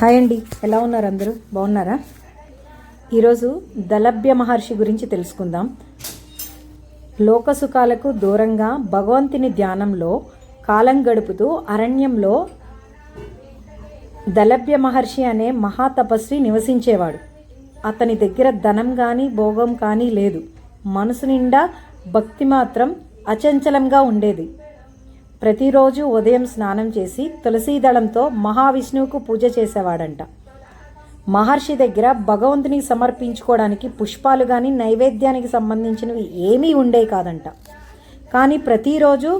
Hi అండి. ఎలా ఉన్నారు అందరూ? బాగున్నారా? ఈరోజు దలభ్య మహర్షి గురించి తెలుసుకుందాం. లోకసుఖాలకు దూరంగా భగవంతుని ధ్యానంలో కాలం గడుపుతూ అరణ్యంలో దలభ్య మహర్షి అనే మహాతపస్వి నివసించేవాడు. అతని దగ్గర ధనం కానీ భోగం కానీ లేదు. మనసు నిండా భక్తి మాత్రం అచంచలంగా ఉండేది. ప్రతిరోజు ఉదయం స్నానం చేసి తులసీదళంతో మహావిష్ణువుకు పూజ చేసేవాడంట. మహర్షి దగ్గర భగవంతునికి సమర్పించుకోవడానికి పుష్పాలు కానీ నైవేద్యానికి సంబంధించినవి ఏమీ ఉండే కాదంట. కానీ ప్రతిరోజు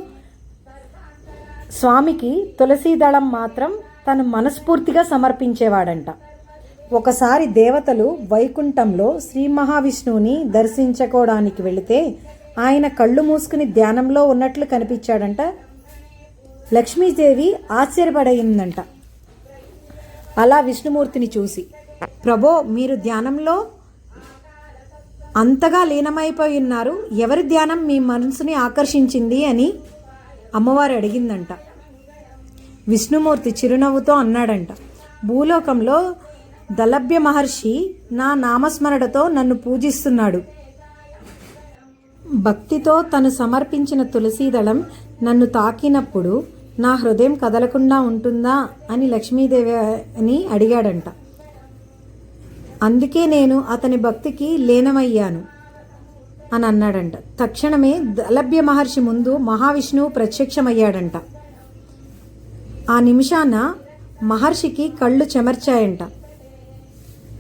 స్వామికి తులసీదళం మాత్రం తను మనస్ఫూర్తిగా సమర్పించేవాడంట. ఒకసారి దేవతలు వైకుంఠంలో శ్రీ మహావిష్ణువుని దర్శించుకోవడానికి వెళితే ఆయన కళ్ళు మూసుకుని ధ్యానంలో ఉన్నట్లు కనిపించాడంట లక్ష్మీదేవి ఆశ్చర్యపడయిందంట అలా విష్ణుమూర్తిని చూసి ప్రభో మీరు ధ్యానంలో అంతగా లీనమైపోయి ఉన్నారు ఎవరి ధ్యానం మీ మనసుని ఆకర్షించింది? అని అమ్మవారు అడిగిందంట. విష్ణుమూర్తి చిరునవ్వుతో అన్నాడంట భూలోకంలో దలభ్య మహర్షి నా నామస్మరణతో నన్ను పూజిస్తున్నాడు. భక్తితో తను సమర్పించిన తులసీదళం నన్ను తాకినప్పుడు నా హృదయం కదలకుండా ఉంటుందా అని లక్ష్మీదేవి అని అడిగాడంట. అందుకే నేను అతని భక్తికి లీనమయ్యాను అని అన్నాడంట. తక్షణమే దలభ్య మహర్షి ముందు మహావిష్ణువు ప్రత్యక్షమయ్యాడంట. ఆ నిమిషాన మహర్షికి కళ్ళు చెమర్చాయంట.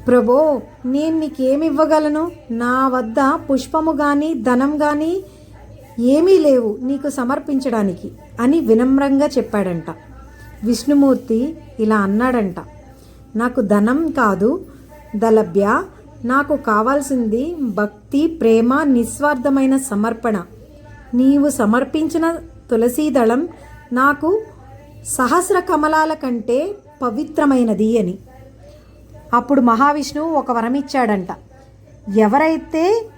ప్రభో నేను నీకేమివ్వగలను? నా వద్ద పుష్పము కానీ ధనం కానీ ఏమీ లేవు నీకు సమర్పించడానికి. అని వినమ్రంగా చెప్పాడంట. విష్ణుమూర్తి ఇలా అన్నాడంట. నాకు ధనం కాదు దలభ్య నాకు కావాల్సింది భక్తి ప్రేమ నిస్వార్థమైన సమర్పణ. నీవు సమర్పించిన తులసీదళం నాకు సహస్ర కమలాల కంటే పవిత్రమైనది అని. అప్పుడు మహావిష్ణువు ఒక వరం ఇచ్చాడంట ఎవరైతే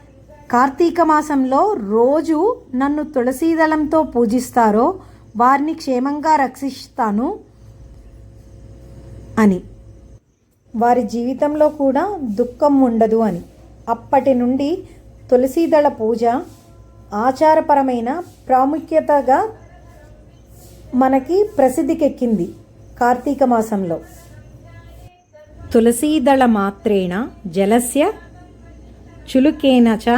కార్తీక మాసంలో రోజు నన్ను తులసీదళంతో పూజిస్తారో వారిని క్షేమంగా రక్షిస్తాను అని. వారి జీవితంలో కూడా దుఃఖం ఉండదు అని. అప్పటి నుండి తులసీదళ పూజ ఆచారపరమైన ప్రాముఖ్యతగా మనకి ప్రసిద్ధికెక్కింది కార్తీక మాసంలో. తులసీదళ మాత్రేణ జలస్య చులుకేన చ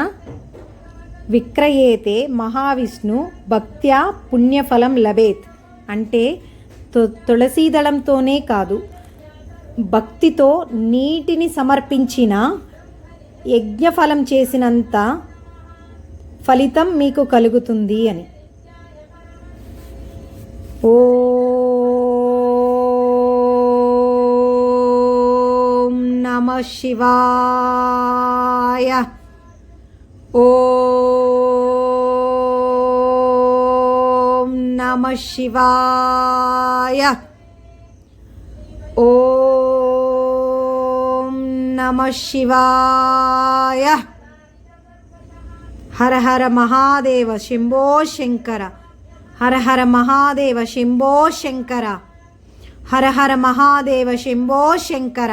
విక్రయేతే మహావిష్ణు భక్త్యా పుణ్యఫలం లభేత్. అంటే తు తులసీదళంతోనే కాదు భక్తితో నీటిని సమర్పించిన యజ్ఞఫలం చేసినంత ఫలితం మీకు కలుగుతుంది అని. ఓ నమ శివాయ ఓం నమ శివాయ ఓం నమ శివాయ హర హర మహాదేవ శంభో శంకర హర హర మహాదేవ శంభో శంకర హర హర మహాదేవ శంభో శంకర